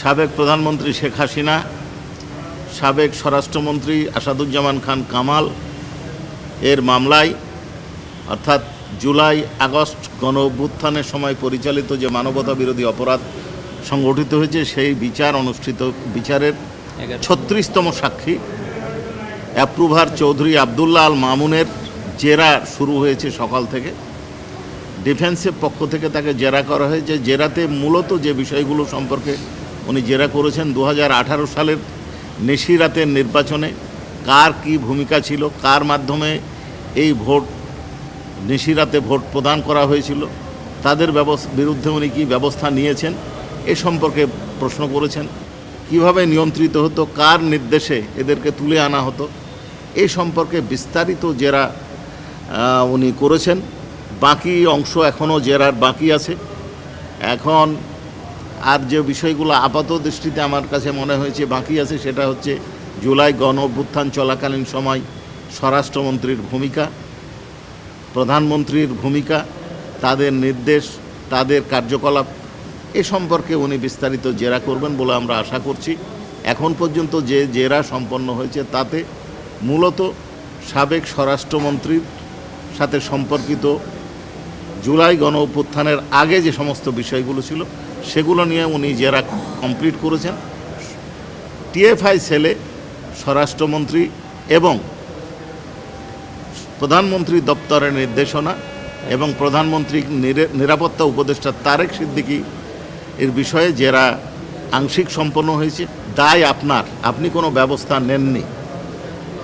সাবেক প্রধানমন্ত্রী শেখ হাসিনা সাবেক স্বরাষ্ট্রমন্ত্রী আসাদুজ্জামান খান কামাল এর মামলায় অর্থাৎ জুলাই আগস্ট গণ অভ্যুত্থানের সময় পরিচালিত যে মানবতা বিরোধী অপরাধ সংগঠিত হয়েছে সেই বিচার অনুষ্ঠিত বিচারের ছত্রিশতম সাক্ষী অ্যাপ্রুভার চৌধুরী আবদুল্লাহ আল মামুনের জেরা শুরু হয়েছে সকাল থেকে। ডিফেন্সের পক্ষ থেকে তাকে জেরা করা হয়েছে। জেরাতে মূলত যে বিষয়গুলো সম্পর্কে উনি জেরা করেছেন দু হাজার আঠারো সালের নেশিরাতের নির্বাচনে। কার কি ভূমিকা ছিল? কার মাধ্যমে এই ভোট, নিশিরাতে ভোট প্রদান করা হয়েছিল? তাদের বিরুদ্ধে উনি কী ব্যবস্থা নিয়েছেন? এ সম্পর্কে প্রশ্ন করেছেন। কীভাবে নিয়ন্ত্রিত হতো? কার নির্দেশে এদেরকে তুলে আনা হতো? এ সম্পর্কে বিস্তারিত জেরা উনি করেছেন। বাকি অংশ এখনও জেরার বাকি আছে। এখন আর যে বিষয়গুলো আপাত দৃষ্টিতে আমার কাছে মনে হয়েছে বাকি আছে সেটা হচ্ছে জুলাই গণ অভ্যুত্থান চলাকালীন সময় স্বরাষ্ট্রমন্ত্রীর ভূমিকা, প্রধানমন্ত্রীর ভূমিকা, তাদের নির্দেশ, তাদের কার্যকলাপ, এ সম্পর্কে উনি বিস্তারিত জেরা করবেন বলে আমরা আশা করছি। এখন পর্যন্ত যে জেরা সম্পন্ন হয়েছে তাতে মূলত সাবেক স্বরাষ্ট্রমন্ত্রীর সাথে সম্পর্কিত জুলাই গণ অভ্যুত্থানের আগে যে সমস্ত বিষয়গুলো ছিল সেগুলো নিয়ে উনি জেরা কমপ্লিট করেছেন। টিএফআই সেলে স্বরাষ্ট্রমন্ত্রী এবং প্রধানমন্ত্রী দপ্তরের নির্দেশনা এবং প্রধানমন্ত্রী নিরাপত্তা উপদেষ্টা তারেক সিদ্দিকি এর বিষয়ে জেরা আংশিক সম্পন্ন হয়েছে। দায় আপনার, আপনি কোনো ব্যবস্থা নেননি।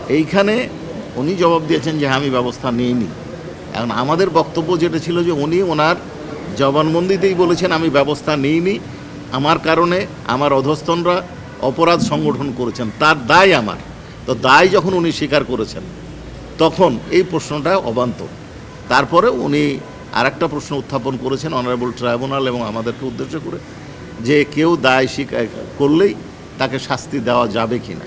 এইখানে উনি জবাব দিয়েছেন যে আমি ব্যবস্থা নিইনি। এখন আমাদের বক্তব্য যেটা ছিল যে উনি ওনার জবানবন্দিতেই বলেছেন, আমি ব্যবস্থা নিইনি। আমার কারণে আমার অধস্তনরা অপরাধ সংগঠন করেছেন। তার দায় আমার। তো দায় যখন উনি স্বীকার করেছেন, তখন এই প্রশ্নটা অবান্ত। তারপরে উনি আরেকটা প্রশ্ন উত্থাপন করেছেন অনারেবল ট্রাইব্যুনাল এবং আমাদেরকে উদ্দেশ্য করে, যে কেউ দায় স্বীকার করলেই তাকে শাস্তি দেওয়া যাবে কি না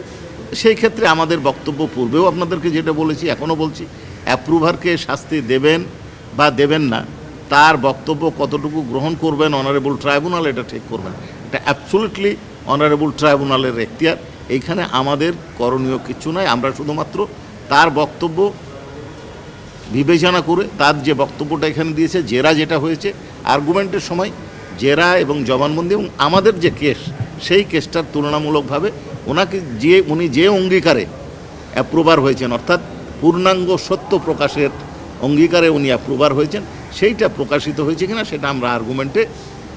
সেই ক্ষেত্রে আমাদের বক্তব্য পূর্বেও আপনাদেরকে যেটা বলেছি, এখনও বলছি, অ্যাপ্রুভারকে শাস্তি দেবেন বা দেবেন না। তার বক্তব্য কতটুকু গ্রহণ করবেন অনারেবল ট্রাইব্যুনাল এটা ঠিক করবেন এটা অ্যাবসোলিউটলি অনারেবল ট্রাইব্যুনালের এখতিয়ার। এইখানে আমাদের করণীয় কিছু নয় আমরা শুধুমাত্র তার বক্তব্য বিবেচনা করে, তার যে বক্তব্যটা এখানে দিয়েছে, জেরা যেটা হয়েছে আর্গুমেন্টের সময় জেরা এবং জবানবন্দি এবং আমাদের যে কেস, সেই কেসটার তুলনামূলকভাবে ওনাকে যে, উনি যে অঙ্গীকারে অ্যাপ্রুভার হয়েছেন, অর্থাৎ পূর্ণাঙ্গ সত্য প্রকাশের অঙ্গীকারে উনি অ্যাপ্রুভার হয়েছেন সেইটা প্রকাশিত হয়েছে কিনা সেটা আমরা আর্গুমেন্টে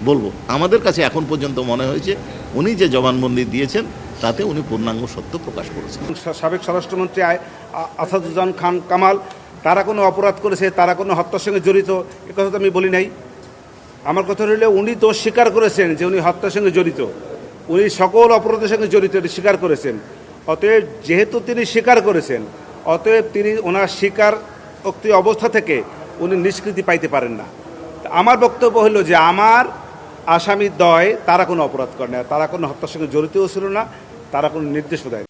বলব। আমাদের কাছে এখন পর্যন্ত মনে হয়েছে, উনি যে জবানবন্দি দিয়েছেন, তাতে উনি পূর্ণাঙ্গ সত্য প্রকাশ করেছেন। সাবেক স্বরাষ্ট্রমন্ত্রী আ- আ- খান কামাল, তারা কোনো অপরাধ করেছে, তারা কোনো হত্যার সঙ্গে জড়িত, এ কথা তো আমি বলি নাই। আমার কথা হলো, উনি তো স্বীকার করেছেন যে উনি হত্যার সঙ্গে জড়িত। উনি সকল অপরাধের সঙ্গে জড়িত, এটি স্বীকার করেছেন। অতএব যেহেতু তিনি স্বীকার করেছেন, অতএব তিনি ওনার স্বীকার অবস্থা থেকে উনি নিষ্কৃতি পাইতে পারেন না আমার বক্তব্য হলো যে আমার আসামি দয়, তারা কোনো অপরাধ করে না তারা কোনো হত্যার সঙ্গে জড়িতও ছিল না, তারা কোনো নির্দেশও দেয়।